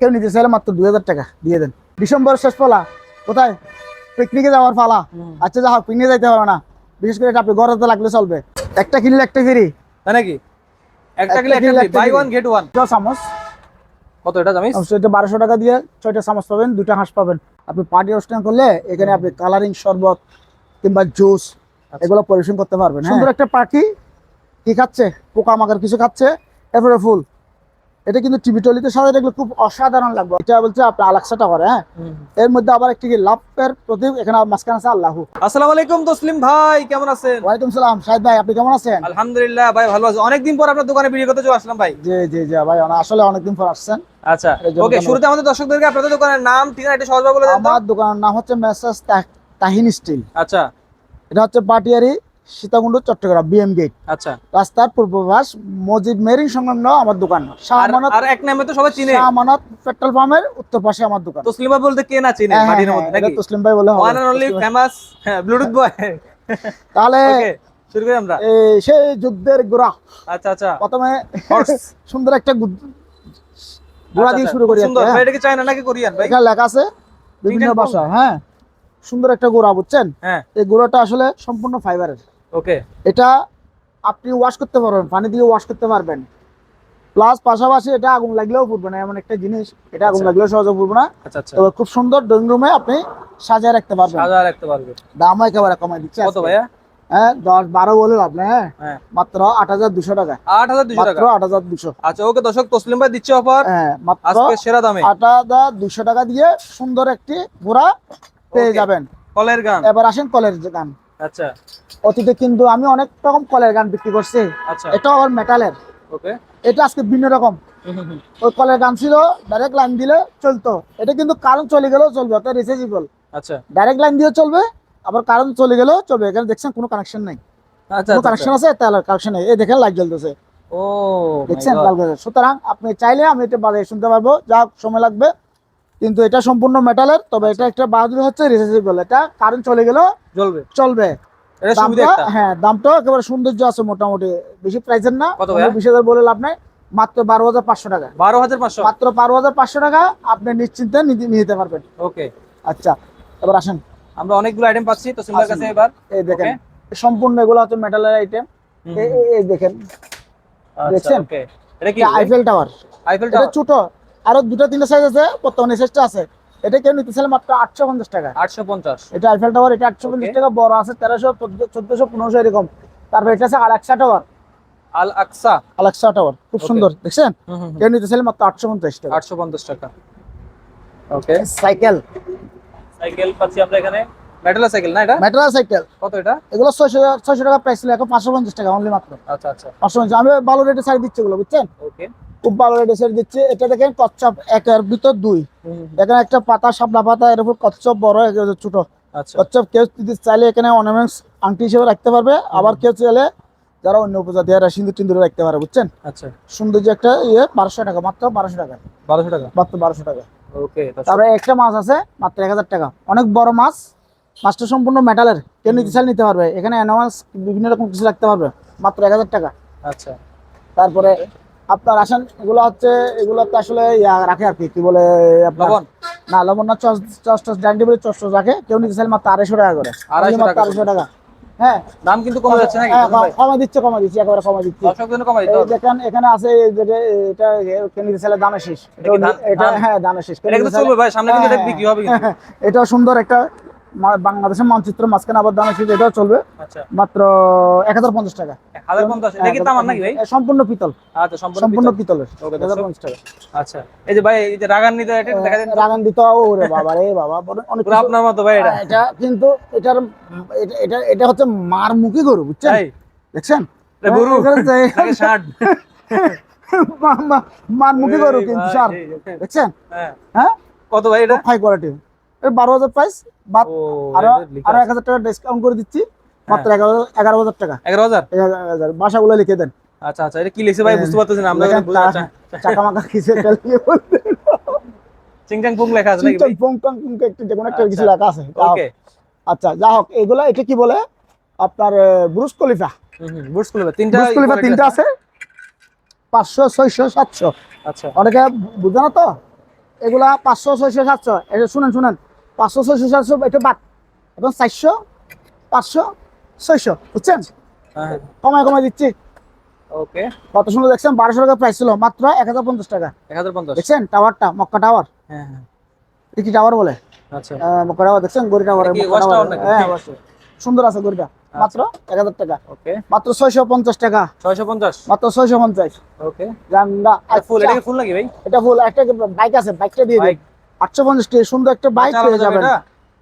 কেউ নিতে চাইলে মাত্র দুই হাজার টাকা দিয়ে দেন। ডিসেম্বর শেষ পালা কোথায়? পিকনিকে যাওয়ার পালা। আচ্ছা যা হোক পিকনিকে যাইতে হবে না। বিশেষ করে এটা আপনি গরমতে লাগলে চলবে। একটা কিনলে একটা ফ্রি তাই নাকি? একটা একটা কিনলে একটা একটা বাই ওয়ান গেট ওয়ান চামচ। কত এটা জানিস এটা বারোশো টাকা দিয়ে ছয়টা চামচ পাবেন দুটা হাঁস পাবেন। আপনি পার্টি অনুষ্ঠান করলে এখানে আপনি কালারিং শরবত কিংবা জুস এগুলো পরিবেশন করতে পারবেন হ্যাঁ। সুন্দর একটা পাখি কি খাচ্ছে? পোকামাকড় কিছু খাচ্ছে? এরপরে ফুল। এটা কিন্তু টিভি টলিতে সাজাতে দেখলে খুব অসাধারণ লাগবে। এটা বলছে আপনি আলাক্সাটা করে হ্যাঁ? এর মধ্যে আবার একটি কি লাভের প্রতীক এখানে মাঝখানে আছে আল্লাহু। আসসালামু আলাইকুম তসলিম ভাই কেমন আছেন? ওয়ালাইকুম সালাম শাহিদ ভাই আপনি কেমন আছেন? আলহামদুলিল্লাহ ভাই ভালো আছি। অনেকদিন পর আপনার দোকানে ভিডিও করতে চলে আসলাম ভাই। জি জি জি ভাই আসলে অনেকদিন পর আসছেন। আচ্ছা ওকে শুরুতে আমাদের দর্শকদেরকে আপনাদের দোকানের নাম ঠিকানা এটা সহজভাবে বলে দেন আমার দোকানের নাম হচ্ছে মেসাজ তাহিন স্টিল। আচ্ছা। এটা হচ্ছে পাটিয়ারি সীতাকুণ্ড চট্টগ্রাম বিএম গেট আচ্ছা। রাস্তার পূর্বপাশ মসজিদ মেরিন সংলগ্ন আমার দোকান। শাহ আর এক নামে তো সবাই চিনে। শাহ পেট্রোল পাম্পের উত্তর পাশে আমার দোকান। তসলিম ভাই বলতে কে না চিনে? হ্যাঁ, মাটির হ্যাঁ, মধ্যে নাকি? তসলিম ভাই বলে one and only famous bluetooth boy তাহলে শুরু করি আমরা? সেই যুদ্ধের গোড়া। আচ্ছা আচ্ছা। প্রথমে সুন্দর একটা গোড়া আচ্ছা, দিয়ে আচ্ছা, শুরু করি সুন্দর। হ্যাঁ। এটা কি চায়না নাকি কোরিয়ান ভাই? এখানে লেখা আছে বিভিন্ন ভাষা হ্যাঁ। সুন্দর একটা গোড়া বুঝছেন? হ্যাঁ। এই গোড়াটা আসলে সম্পূর্ণ ফাইবারের ওকে এটা আপনি ওয়াশ করতে পারবেন পানি দিয়ে ওয়াশ করতে পারবেন। প্লাস পাশাপাশি এটা আগুন লাগলেও পুড়বে না এমন একটা জিনিস এটা আগুন আচ্ছা। লাগলেও সহজে পুড়বে না। আচ্ছা আচ্ছা। তবে খুব সুন্দর ড্রয়িং রুমে আপনি সাজিয়ে রাখতে পারবেন। রাখতে পারবে দাম একেবারে কমাই দিচ্ছে কত ভাইয়া? হ্যাঁ দশ বারো বলে লাভ না হ্যাঁ। হ্যাঁ। মাত্র আট হাজার দুশো টাকা। আট হাজার দুশো টাকা? আট হাজার দুশো। আচ্ছা ওকে দর্শক তসলিম ভাই দিচ্ছে অফার হ্যাঁ মাত্র সেরা দামে। আট হাজার দুশো টাকা দিয়ে সুন্দর একটি ঘোড়া পেয়ে যাবেন। কলের গান। এবার আসেন কলের গান। আচ্ছা। অতীতে কিন্তু আমি অনেক রকম কলের গান বিক্রি করছি। আচ্ছা। এটা আবার মেটালের ওকে। এটা আজকে ভিন্ন রকম। ওই কলের গান ছিল ডাইরেক্ট লাইন দিলে চলতো। এটা কিন্তু কারণ চলে গেলেও চলবে অত রিচার্জেবল আচ্ছা। ডাইরেক্ট লাইন দিয়েও চলবে আবার কারণ চলে গেলেও চলবে। এখানে দেখছেন কোনো কানেকশন নেই। আচ্ছা কোনো কানেকশন আছে? তাহলে কানেকশন নেই। এই দেখেন লাইট জ্বলতেছে। ও দেখছেন লাল সুতরাং আপনি চাইলে আমি এটা বাজারে শুনতে পারব। যা সময় লাগবে। কিন্তু এটা সম্পূর্ণ মেটালের তবে এটা একটা বাহাদুর হচ্ছে রিচার্জেবল এটা কারেন্ট চলে জ্বলবে চলবে। দামটা একটা। হ্যাঁ দামটাও একেবারে সৌন্দর্য আছে মোটামুটি। বেশি প্রাইসের না। বিশ হাজার বলে লাভ নাই। মাত্র বারো হাজার পাঁচশো টাকা। বারো হাজার পাঁচশো? মাত্র বারো হাজার পাঁচশো টাকা আপনি নিশ্চিন্তে নিতে নিতে পারবেন। ওকে আচ্ছা এবার আসেন। আমরা অনেকগুলো আইটেম পাচ্ছি ভাইয়ের আসুন। কাছে এবার। এই দেখেন সম্পূর্ণ এগুলো হচ্ছে মেটালের আইটেম এই দেখেন। আচ্ছা, দেখছেন? এটা কি আইফেল টাওয়ার আইফেল এটা ছোট। আরও দুটো তিনটা সাইজ আছে বর্তমানে সাইজটা আছে। এটা কেউ নিতে চাইলে মাত্র আটশো পঞ্চাশ টাকা। আটশো পঞ্চাশ। এটা আইফেল টাওয়ার এটা আটশো পঞ্চাশ টাকা বড় আছে তেরোশো চোদ্দশো পনেরোশো এরকম। তারপর এটা আছে আলাক্সা টাওয়ার আল আকসা আলাক্সা টাওয়ার খুব সুন্দর দেখছেন? কেউ নিতে চাইলে মাত্র আটশো পঞ্চাশ টাকা। আটশো পঞ্চাশ টাকা। ওকে সাইকেল সাইকেল পাচ্ছি আমরা এখানে। সাইকেল না এটা? মেট্রাল সাইকেল কত এটা? এগুলো ছয়শো ছয়শো টাকা প্রাইস ছিল এখন পাঁচশো পঞ্চাশ টাকা অনলি মাত্র। আচ্ছা আচ্ছা। আমি ভালো রেটে সাইড দিচ্ছি এগুলো বুঝছেন? ওকে খুব ভালো সাইড দিচ্ছি। এটা দেখেন কচ্ছপ একের ভিতর দুই। এখানে একটা পাতা সাপলা পাতা এর উপর কচ্ছপ বড় ছোট। আচ্ছা। কচ্ছপ কেউ যদি চাইলে এখানে অর্নামেন্টস আংটি হিসেবে রাখতে পারবে। আবার কেউ চাইলে যারা অন্য উপজাতি এরা সিন্দুর টিন্দুর রাখতে পারে বুঝছেন? আচ্ছা। সৌন্দর্য একটা ইয়ে বারোশো টাকা মাত্র বারোশো টাকা। বারোশো টাকা? মাত্র বারোশো টাকা। ওকে তারপরে একটা মাছ আছে মাত্র এক হাজার টাকা। অনেক বড় মাছ। মাছটা সম্পূর্ণ মেটালের কেউ নিতে চাইলে নিতে পারবে। এখানে অ্যানিমালস বিভিন্ন রকম কিছু রাখতে পারবে। মাত্র এক হাজার টাকা। আচ্ছা। তারপরে আপনার আসেন এগুলো হচ্ছে এগুলো তো আসলে ইয়া রাখে আর কি কি বলে আপনার না লবণ না চস চস ডান্ডি বলে চস রাখে। কেউ নিতে চাইলে মাত্র আড়াইশো টাকা করে। আড়াইশো টাকা হ্যাঁ। দাম কিন্তু কমে যাচ্ছে নাকি হ্যাঁ? কমা দিচ্ছে কমা দিচ্ছি একেবারে কমা দিচ্ছি। দর্শক জন্য কমাই দিতে দেখেন এখানে আছে এটা দামে শেষ। এটা? হ্যাঁ দামে শেষ। কেউ এটা কিন্তু চলবে ভাই সামনে কিন্তু এটা হ্যাঁ, বিক্রি হবে কিন্তু। এটা সুন্দর একটা বাংলাদেশের মানচিত্র মাঝখানে আবার দামে শেষ এটাও চলবে। আচ্ছা। মাত্র এক হাজার পঞ্চাশ টাকা। ভাই? সম্পূর্ণ পিতল। আচ্ছা সম্পূর্ণ সম্পূর্ণ পিতল। পিতলের টাকা। আচ্ছা। এই যে ভাই এই যে রাগান নিতে এটা রাগান দিত ওরে বাবা রে বাবা অনেক আপনার মতো ভাই এটা। এটা কিন্তু এটার এটা- এটা এটা হচ্ছে মার মুখী গরু বুঝছেন? দেখছেন? গরু। ষাট। মার মুখী গরু কিন্তু দেখছেন? হ্যাঁ। হ্যাঁ? কত ভাই এটা? হাই কোয়ালিটি বারো হাজার প্রাইস বাদ আরও আরও। এক হাজার টাকা ডিসকাউন্ট করে দিচ্ছি মাত্র এগারো এগারো হাজার টাকা। এগারো হাজার? এগারো হাজার। বাসাগুলো লিখে দেন। আচ্ছা আচ্ছা এটা কি লিখছে ভাই? বুঝতে পারতেছি না আমরা চাকা মাকা বলতে চিংচাং পুং লেখা আছে নাকি চিংচং ফং টং ফং একটা যে কোনো একটা। কিছু লেখা আছে হোক। ওকে আচ্ছা যা হোক এগুলো এটা কি বলে আপনার ব্রুস কলিফা বুটস খুলবে তিনটা ব্রুস কলিফা তিনটা আছে পাঁচশো ছয়শো সাতশো আচ্ছা অনেকে বুঝে না তো এগুলা পাঁচশো ছয়শো সাতশো এটা শুনেন শুনেন পাঁচশো ছয়শো সাতশো এটা বাদ। এখন চারশো পাঁচশো ছয়শো বুঝছেন? হ্যাঁ কমায় কমায় দিচ্ছি। ওকে। কত সুন্দর দেখছেন? বারোশো টাকা প্রাইস ছিল মাত্র এক হাজার পঞ্চাশ টাকা। এক হাজার পঞ্চাশ। দেখছেন? টাওয়ারটা মক্কা টাওয়ার হ্যাঁ হ্যাঁ। কি টাওয়ার বলে? আচ্ছা। মক্কা টাওয়ার দেখছেন? গড়ি টাওয়ার? হ্যাঁ সুন্দর আছে গড়িটা মাত্র এক হাজার টাকা। ওকে। মাত্র ছয়শো পঞ্চাশ টাকা। ছয়শো পঞ্চাশ? মাত্র ছয়শো পঞ্চাশ। ওকে। জানলা ফুল এটা আচ্ছা, ফুল নাকি ভাই? এটা ফুল একটা বাইক আছে? বাইকটা দিয়ে বাইক আটশো পঞ্চাশ টাকা সুন্দর একটা বাইক পেয়ে যাবেন।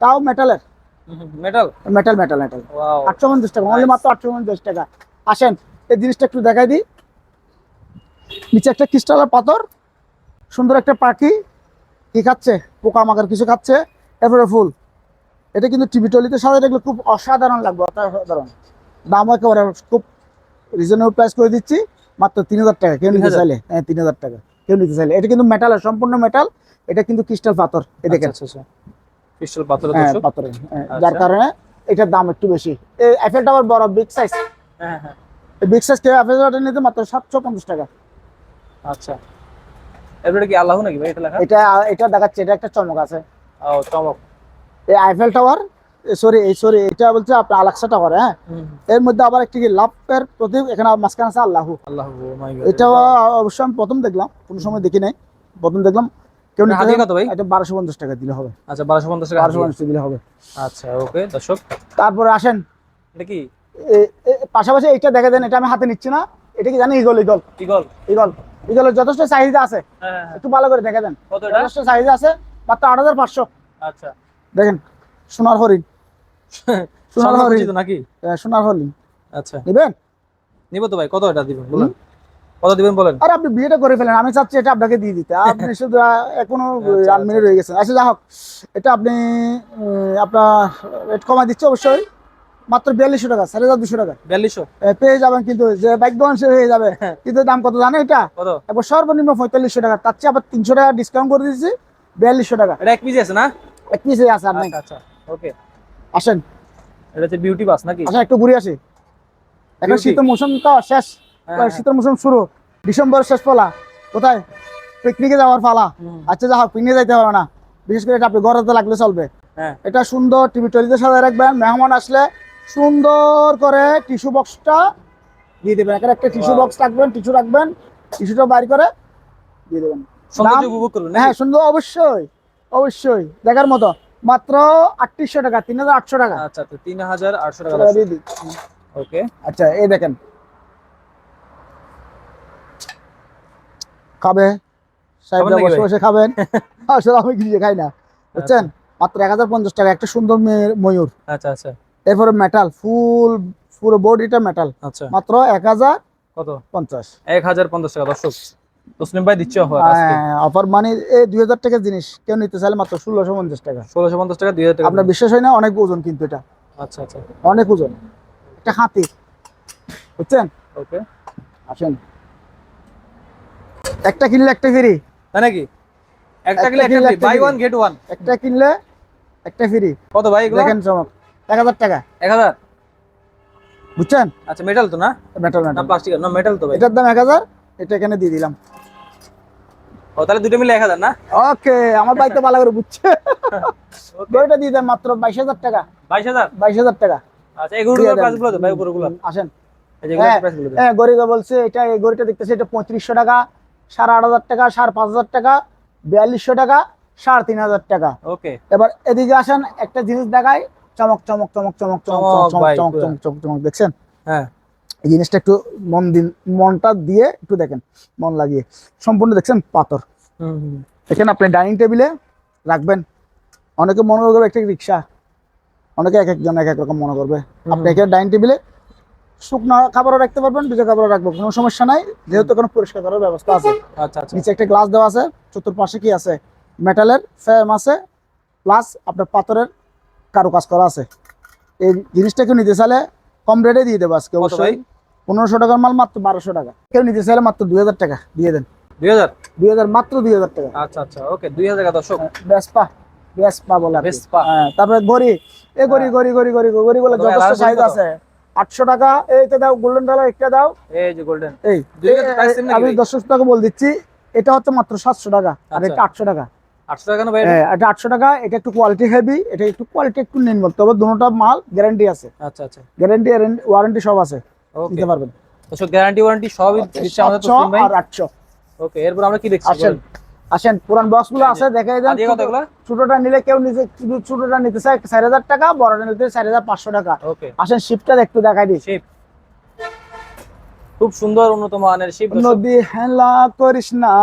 তাও মেটালের মেটাল মেটাল মেটাল মেটাল আটশো পঞ্চাশ টাকা অনলি মাত্র আটশো পঞ্চাশ টাকা। আসেন এই জিনিসটা একটু দেখাই দিই। নিচে একটা ক্রিস্টালের পাথর সুন্দর একটা পাখি। কি খাচ্ছে? পোকামাকড় কিছু খাচ্ছে। এরপরে ফুল। এটা কিন্তু টিভি টলিতে সাজায় দেখলে খুব অসাধারণ লাগবে অসাধারণ। দাম একেবারে খুব রিজনেবল প্রাইস করে দিচ্ছি। মাত্র তিন হাজার টাকা কেউ নিতে 3000 চাইলে। হ্যাঁ তিন হাজার টাকা কেউ নিতে চাইলে। এটা কিন্তু মেটালের সম্পূর্ণ মেটাল এটা কিন্তু ক্রিস্টাল পাথর এ দেখেন। আচ্ছা আচ্ছা ক্রিস্টাল পাথরের হ্যাঁ পাথরে হ্যাঁ, যার আচ্ছা। কারণে এটার দাম একটু বেশি। এই অ্যাপেলটা আবার বড় বিগ সাইজ হ্যাঁ হ্যাঁ। বিগ সাইজ কেউ অ্যাপেলটা নিতে মাত্র সাতশো পঞ্চাশ টাকা। আচ্ছা। এবারে কি আল্লাহ নাকি ভাই এটা লেখা? এটা এটা দেখাচ্ছে এটা একটা চমক আছে। ও চমক। এই আইফেল টাওয়ার সরি এই সরি এটা বলছে আপনার আলাক্সা টাওয়ার হ্যাঁ? এর মধ্যে আবার একটি কি লাভের প্রতীক এখানে মাঝখানে আছে আল্লাহ। আল্লাহ মাই গড এটা অবশ্য আমি প্রথম দেখলাম কোনো সময় দেখি নাই। প্রথম দেখলাম কেউ হাতিয়ে কত ভাই? এটা বারোশো পঞ্চাশ টাকা দিলে হবে। আচ্ছা বারোশো পঞ্চাশ টাকা বারোশো। পঞ্চাশ দিলে হবে। আচ্ছা ওকে দর্শক। তারপরে আসেন। এটা কি? পাশাপাশি এইটা দেখা দেন এটা আমি হাতে নিচ্ছি না। এটা কি জানি ইগল ইগল ইগল ইগল ইগলের যথেষ্ট চাহিদা আছে। হ্যাঁ হ্যাঁ, হ্যাঁ। একটু ভালো করে দেখে দেন। কত এটা? যথেষ্ট চাহিদা আছে মাত্র আট হাজার পাঁচশো। আচ্ছা। দেখেন সোনার হরিণ। সোনার হরিণ। নাকি? সোনার হরিণ। আচ্ছা। নেবেন? নিব তো ভাই কত এটা দিবেন? বলেন। কত দিবেন বলেন। আর আপনি বিয়েটা করে ফেলেন আমি চাচ্ছি এটা আপনাকে দিয়ে দিতে। আপনি শুধু এখনও আচ্ছা, আনমিনে রয়ে গেছেন। আচ্ছা যা হোক এটা আপনি আপনার রেট কমাই দিচ্ছে অবশ্যই। মাত্র বিয়াল্লিশশো টাকা চার হাজার দুশো টাকা। বিয়াল্লিশশো? পেয়ে যাবেন কিন্তু যে দোকান সে হয়ে যাবে। কিন্তু দাম কত জানে এটা? এবার সর্বনিম্ন পঁয়তাল্লিশশো টাকা। তার চেয়ে আবার তিনশো টাকা ডিসকাউন্ট করে দিচ্ছি বিয়াল্লিশশো টাকা। এটা এক পিস আছে না? এক পিসে আছে আর আচ্ছা আচ্ছা ওকে। আসেন। এটা হচ্ছে বিউটি বাস নাকি? আচ্ছা একটু ঘুরে আসি। এখন? শীতের মৌসুম তো শেষ। হ্যাঁ, হ্যাঁ। শীতের মৌসুম শুরু? ডিসেম্বর শেষ পালা। কোথায়? পিকনিকে যাওয়ার পালা। আচ্ছা যা হোক পিকনিকে যাইতে হবে না। বিশেষ করে এটা আপনি লাগলে চলবে। হ্যাঁ। এটা সুন্দর টিভি টলিতে সাজায় রাখবেন। মেহমান আসলে সুন্দর করে টিস্যু বক্সটা দিয়ে দেবেন। এখানে একটা টিস্যু বক্স রাখবেন টিস্যু রাখবেন টিস্যুটা বাইর করে দিয়ে দেবেন। হ্যাঁ সুন্দর অবশ্যই অবশ্যই। দেখার মতো। মাত্র আটত্রিশশো টাকা তিন হাজার আটশো টাকা। আচ্ছা তিন হাজার আটশো টাকা। ওকে। আচ্ছা এই দেখেন খাবে সাহেবরা বসে বসে খাবেন। আসলে আমি খাই না বুঝছেন? মাত্র এক হাজার পঞ্চাশ টাকা একটা সুন্দর মেয়ে- ময়ূর। আচ্ছা আচ্ছা। এরপরে মেটাল ফুল পুরো বডিটা মেটাল আচ্ছা। মাত্র এক হাজার কত পঞ্চাশ। এক হাজার পঞ্চাশ টাকা দর্শক। তসলিম ভাই দিচ্ছে অফার অফার মানে এই দুই হাজার টাকার জিনিস। কেউ নিতে চাইলে মাত্র ষোলোশো পঞ্চাশ টাকা। ষোলোশো পঞ্চাশ টাকা দুই হাজার টাকা। আপনার বিশ্বাস হয় না? অনেক ওজন কিন্তু এটা। আচ্ছা আচ্ছা। অনেক ওজন। একটা হাতি। বুঝছেন? ওকে। আসেন। একটা কিনলে একটা ফ্রি তাই নাকি? একটা কিনলে একটা একটা বাই ওয়ান গেট ওয়ান একটা কিনলে একটা ফ্রি কত ভাই এগুলো? দেখেন চমক। এক হাজার টাকা। এক হাজার? বুঝছেন? আচ্ছা মেটাল তো না? মেটাল না প্লাস্টিক না মেটাল তো ভাই। এটার দাম এক হাজার এটা এখানে দিয়ে দিলাম। ও তাহলে দুটো মিলে এক হাজার না? ওকে আমার বাড়িতে ভালো করে বুঝছে। ওকে। বইটা দিয়ে দেন মাত্র বাইশ হাজার টাকা। বাইশ হাজার? বাইশ হাজার টাকা। আচ্ছা এগুলো দিয়ে দেন। প্রাইসগুলো তো ভাই উপরে গুলো আসেন। এই হ্যাঁ, হ্যাঁ গরিবা বলছে এটা এই গড়িটা দেখতেছে এটা পঁয়ত্রিশশো টাকা। সাড়ে আট হাজার টাকা সাড়ে পাঁচ হাজার টাকা বিয়াল্লিশশো টাকা সাড়ে তিন হাজার টাকা। ওকে। এবার এদিকে আসেন একটা জিনিস দেখায় চমক চমক চমক চমক চমক চমক চমক চমক চমক চমক দেখছেন? হ্যাঁ। এই জিনিসটা একটু মন দিন মনটা দিয়ে একটু দেখেন মন লাগিয়ে। সম্পূর্ণ দেখছেন পাথর। হুম আপনি ডাইনিং টেবিলে রাখবেন অনেকে মনে করবে একটা রিক্সা অনেকে এক একজন এক এক রকম মনে করবে। আপনি এখানে ডাইনিং টেবিলে শুকনো খাবারও রাখতে পারবেন ভিজা খাবারও রাখব কোনো সমস্যা নাই। যেহেতু কোনো পরিষ্কার করার ব্যবস্থা আছে। আচ্ছা আচ্ছা। নিচে একটা গ্লাস দেওয়া আছে চতুর্পাশে কি আছে? মেটালের ফ্রেম আছে প্লাস আপনার পাথরের কারুকাজ করা আছে। এই জিনিসটা কেউ নিতে চাইলে কম রেটে দিয়ে দেবো আজকে অবশ্যই। পনেরোশো টাকার মাল মাত্র বারোশো টাকা। কেউ নিতে চাইলে মাত্র দুই হাজার টাকা দিয়ে দেন। দুই হাজার? দুই হাজার মাত্র দুই হাজার টাকা। আচ্ছা আচ্ছা ওকে দুই হাজার টাকা দর্শক। বেসপা বেসপা বলে। Vespa। হ্যাঁ, তারপরে গড়ি। এ গড়ি গড়ি গড়ি গড়ি গড়ি বলে যথেষ্ট কত? আছে। আটশো টাকা এইটা দাও গোল্ডেন কালার একটা দাও। এই যে গোল্ডেন এই আমি? দর্শক টাকা বলে দিচ্ছি এটা হচ্ছে মাত্র সাতশো টাকা আর আচ্ছা। এটা আটশো টাকা। আটশো টাকা না ভাই? হ্যাঁ, এটা আটশো টাকা এটা একটু কোয়ালিটি হেভি এটা একটু কোয়ালিটি একটু নিম্ন তবে দুটোটা মাল গ্যারান্টি আছে। আচ্ছা আচ্ছা। গ্যারান্টি ওয়ারেন্টি সব আছে দিতে পারবেন। গ্যারান্টি ওয়ারেন্টি সবই দিচ্ছে আমাদের সাতশো তসলিম ভাই? আর আটশো। ওকে এরপর আমরা কি দেখছি আসেন পুরান বক্সগুলো আছে দেখে দেন আজকে কত এগুলো? ছোটটা নিলে কেউ শুধু ছোটটা নিতে চায় চার হাজার টাকা বড়টা নিতে চার হাজার পাঁচশো টাকা। আসেন শিপটা একটু দেখাই দিই। শিপ খুব সুন্দর উন্নত মানের শিপ নদী হেলা করিস না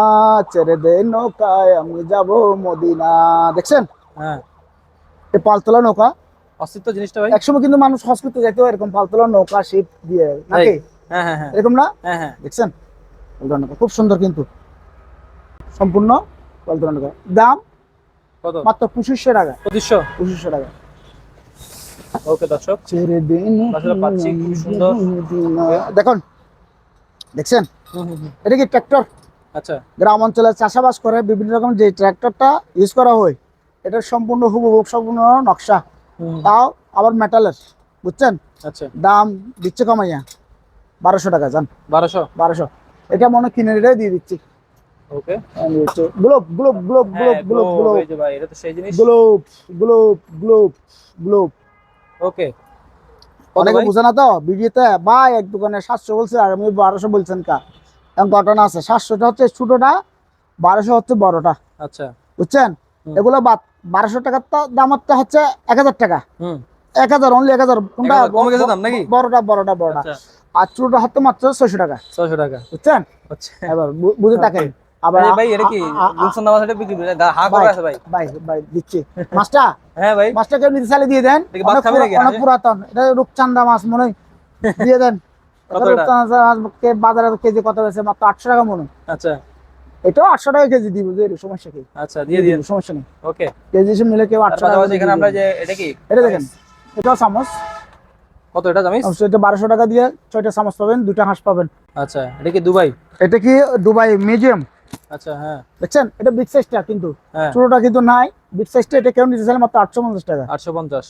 ছেড়ে দে নৌকায় আমি যাব মদিনা। দেখছেন? হ্যাঁ। এই পালতোলা নৌকা। অস্তিত্ব জিনিসটা ভাই। একসময় কিন্তু মানুষ হসপিটালে যেত এরকম পালতোলা নৌকা শিপ দিয়ে নাকি? হ্যাঁ হ্যাঁ হ্যাঁ। এরকম না? হ্যাঁ হ্যাঁ। দেখছেন? খুব সুন্দর কিন্তু। সম্পূর্ণ দাম? কত? মাত্র পঁচিশশো টাকা। পঁচিশশো? পঁচিশশো টাকা। ওকে দর্শক। ছেড়ে দিন। পাচ্ছি, খুব সুন্দর। দেখুন দেখছেন। এটা কি ট্র্যাক্টর? আচ্ছা। গ্রাম অঞ্চলে চাষাবাস করে বিভিন্ন রকম যে ট্র্যাক্টরটা ইউজ করা হয় এটা সম্পূর্ণ হুবহু সম্পূর্ণ নকশা। তাও আবার মেটালের বুঝছেন? আচ্ছা। দাম দিচ্ছে কমাইয়া। বারোশো টাকা যান বারোশো? বারোশো। এটা মনে হয় কিনে রেটে দিয়ে দিচ্ছি। Okay globe globe globe globe globe globe এই যে ভাই এটা তো সেই জিনিস। Globe globe globe globe okay অনেকে বুঝে না তো ভিডিওতে ভাই এক দোকানে সাতশো বলছে আর আমি বারোশো বলছেন কা? এখন ঘটনা আছে সাতশোটা হচ্ছে ছোটটা বারোশো হচ্ছে বড়টা। আচ্ছা। বুঝছেন? এগুলো বাদ বারোশো টাকার দামারটা হচ্ছে এক হাজার টাকা। এক হাজার অনলি এক হাজার। কোনটা? 1000 কমে গেছে দাম নাকি? বড়টা বড়টা বড়টা। আচ্ছা। আর ছোটটা হচ্ছে মাত্র ছয়শো টাকা। ছয়শো টাকা। বুঝছেন? আচ্ছা। এবার বুঝে থাকেন আবার ভাই এটা কি? আ- আ- আ- গুলশান নামাজ এটা বিক্রি হা করে আছে ভাই। ভাই ভাই দিচ্ছি। মাছটা হ্যাঁ ভাই। মাছটা কেউ নিতে চাইলে দিয়ে দেন। এটা কি ভাত অনেক খাবে পুরা- নাকি? অনেক পুরাতন। এটা রূপচান্দা মাছ মনে দিয়ে দেন। বাজারে কেজি কত হয়েছে? মাত্র আটশো টাকা মনে আচ্ছা। এটাও আটশো টাকা কেজি দিব যে সমস্যা কি? আচ্ছা দিয়ে সমস্যা নেই। ওকে। কেজি হিসেবে নিলে কেউ আটশো টাকা এখানে আমরা যে এটা কি? এটা দেখেন। এটাও চামচ। কত এটা জামিস এটা বারোশো টাকা দিয়ে ছয়টা চামচ পাবেন দুটা হাঁস পাবেন। আচ্ছা এটা কি দুবাই? এটা কি দুবাই মিউজিয়াম? আচ্ছা হ্যাঁ। দেখছেন? এটা বিগ সাইজটা কিন্তু। হ্যাঁ। ছোটটা কিন্তু নাই। বিগ সাইজটা এটা কেউ নিতে চাইলে মাত্র আটশো পঞ্চাশ টাকা। আটশো পঞ্চাশ।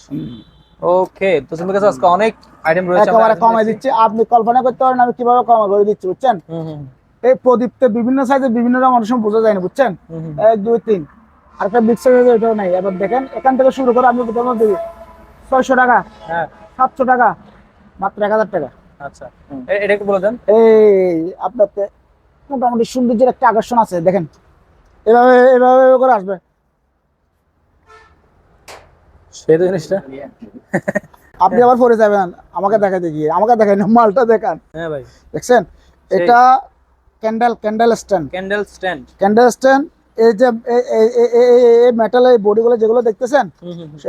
ওকে তো তোমার কাছে আজকে অনেক আইটেম রয়েছে একেবারে কমাই দিচ্ছি। আপনি কল্পনা করতে পারেন আমি কীভাবে কমাই করে দিচ্ছি বুঝছেন? এই প্রদীপতে বিভিন্ন সাইজে বিভিন্ন রকম অনেক সময় বোঝা যায় না বুঝছেন। এক দুই তিন। আর একটা বিগ সাইজ এটাও নাই। এবার দেখেন এখান থেকে শুরু করে আমি প্রথমে ছয়শো টাকা। হ্যাঁ। সাতশো টাকা। মাত্র এক হাজার টাকা। আচ্ছা। এটা একটু বলে দেন। এই আপনাকে মোটামুটি সৌন্দর্যের একটা আকর্ষণ আছে দেখেন। এভাবে এভাবে করে আসবে। সেই তো জিনিসটা? আপনি আবার পরে যাবেন আমাকে দেখাতে গিয়ে। আমাকে দেখাই না মালটা দেখান। হ্যাঁ ভাই। দেখছেন? এটা candle candle stand. Candle stand. Candle stand এই যে এই মেটাল এই বডিগুলো যেগুলো দেখতেছেন।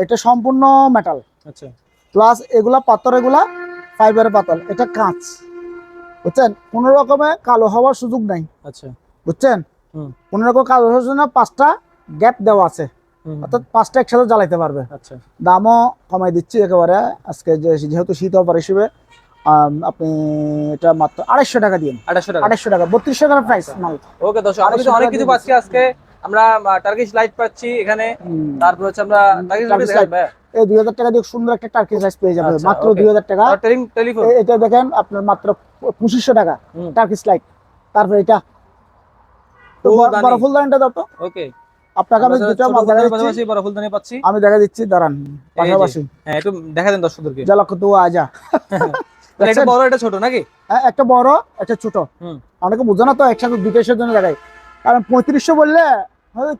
এটা সম্পূর্ণ মেটাল আচ্ছা। প্লাস এগুলা পাথর এগুলা ফাইবারের পাতল এটা কাঁচ। বুঝছেন? কোন রকমে কালো হওয়ার সুযোগ নাই। আচ্ছা। বুঝছেন? কোন রকম কালো হওয়ার জন্য পাঁচটা গ্যাপ দেওয়া আছে। অর্থাৎ পাঁচটা একসাথে জ্বালাইতে পারবে। আচ্ছা। দামও কমাই দিচ্ছি একেবারে। আজকে যেহেতু শীত অফার হিসেবে আপনি এটা মাত্র আড়াইশো টাকা দিন আড়াইশো টাকা। আড়াইশো টাকা বত্রিশশো টাকা প্রাইস মাল। ওকে কিন্তু অনেক কিছু পাচ্ছি আজকে। আমরা টার্কিশ লাইট পাচ্ছি এখানে। তারপর হচ্ছে আমরা টার্কিশ লাইট এই দুই হাজার টাকা দিয়ে সুন্দর একটা টার্কি সাইজ পেয়ে যাবে আচ্ছা, মাত্র দুই হাজার টাকা। টেলিফোন এটা দেখেন আপনার মাত্র পঁচিশশো টাকা টার্কিশ লাইট তারপরে এটা তো বড়- ফুলদানি। দাও তো। ওকে আপনাকে আমি দুটো মাল দেখা দিচ্ছি। পাচ্ছি। আমি দেখা দিচ্ছি দাঁড়ান পাশাপাশি। হ্যাঁ একটু দেখা দেন দর্শকদেরকে। আজা তাহলে বড় এটা ছোট নাকি? হ্যাঁ, একটা বড় একটা ছোট। হুম। অনেকে বোঝে না তো একসাথে দুটোর জন্য দেখায়। কারণ পঁয়ত্রিশশো বললে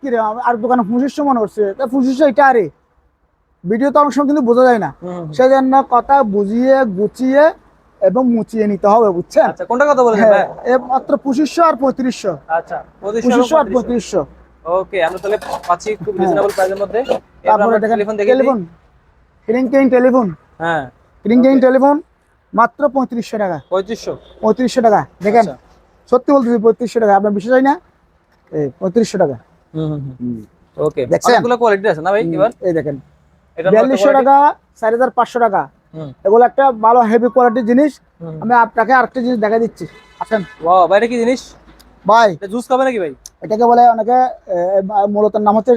কি রে আর দোকানে পঁচিশশো মনে করছে তা পঁচিশশো এটা আরে? ভিডিও তো অনেক সময় কিন্তু বোঝা যায় না। হুম, হুম। সেই জন্য কথা বুঝিয়ে গুছিয়ে এবং মুচিয়ে নিতে হবে বুঝছেন? আচ্ছা কোনটা কথা বলেছেন হ্যাঁ মাত্র পঁচিশশো আর পঁয়ত্রিশশো। আচ্ছা পঁচিশশো আর পঁয়ত্রিশশো। ওকে আমরা তাহলে পাচ্ছি খুব রিজনেবল প্রাইসের মধ্যে। হ্যাঁ। তারপরে দেখেন টেলিফোন টেলিফোন রিংকেইন টেলিফোন হ্যাঁ। রিংকেইন টেলিফোন মাত্র পঁয়ত্রিশশো টাকা। পঁয়ত্রিশশো। পঁয়ত্রিশশো টাকা। দেখেন আচ্ছা। সত্যি বলতেছি পঁয়ত্রিশশো টাকা। আপনার বিশ্বাস হয় না? এই পঁয়ত্রিশশো টাকা। ওকে দেখছেন? অনেকগুলো কোয়ালিটি আছে না ভাই এবার? এই দেখেন। এটা বিয়াল্লিশশো টাকা চার হাজার পাঁচশো টাকা। এগুলো একটা ভালো হেভি কোয়ালিটির জিনিস। আমি আপনাকে আরেকটা জিনিস দেখা দিচ্ছি। আসেন। ওয়াও ভাই এটা কি জিনিস? ভাই। এটা জুস খাবে নাকি ভাই? এটাকে বলে অনেকে মূলত নাম হচ্ছে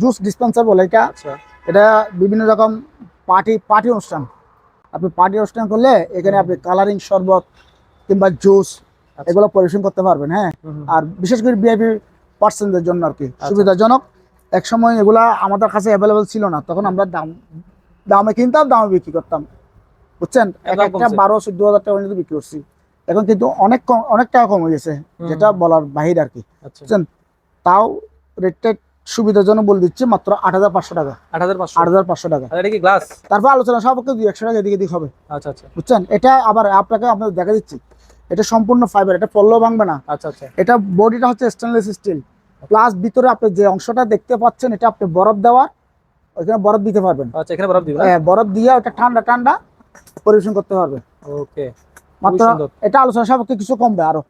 জুস ডিসপেন্সার বলে এটা। আচ্ছা। এটা বিভিন্ন রকম পার্টি পার্টি অনুষ্ঠান। আপনি পার্টি অনুষ্ঠান করলে এখানে আপনি কালারিং শরবত কিংবা জুস আচ্ছা। এগুলো পরিবেশন করতে পারবেন হ্যাঁ। আর বিশেষ করে বিআইপি পার্সনদের জন্য আর কি। আচ্ছা। সুবিধাজনক। এক সময় এগুলা আমাদের কাছে অ্যাভেলেবল ছিল না। তখন আমরা দাম দামে কিনতাম দামে বিক্রি করতাম। বুঝছেন? এক একটা বারো চোদ্দ হাজার টাকা পর্যন্ত বিক্রি করছি। এখন কিন্তু অনেক কম অনেক টাকা কমে গেছে যেটা বলার বাহির আর কি। আচ্ছা। বুঝছেন? তাও রেটটা সুবিধার জন্য বলে দিচ্ছি মাত্র আট হাজার পাঁচশো টাকা। আট হাজার পাঁচশো। আট হাজার পাঁচশো টাকা। আর এটা কি গ্লাস তারপর আলোচনা সাপেক্ষে দুই একশো টাকা এদিকে দিক হবে। আচ্ছা আচ্ছা। বুঝছেন? এটা আবার আপনাকে আপনাদের দেখা দিচ্ছি। এটা সম্পূর্ণ ফাইবার এটা পল্ল ভাঙবে না। আচ্ছা আচ্ছা। এটা বডিটা হচ্ছে স্টেনলেস স্টিল প্লাস ভিতরে আপনি যে অংশটা দেখতে পাচ্ছেন এটা আপনি বরফ দেওয়ার ওইখানে বরফ দিতে পারবেন। আচ্ছা এখানে বরফ দিবেন হ্যাঁ, বরফ দিয়ে ওটা ঠান্ডা ঠান্ডা পরিবেশন করতে পারবেন ওকে মাত্র এটা আলোচনা সাপেক্ষে কিছু কমবে আরও।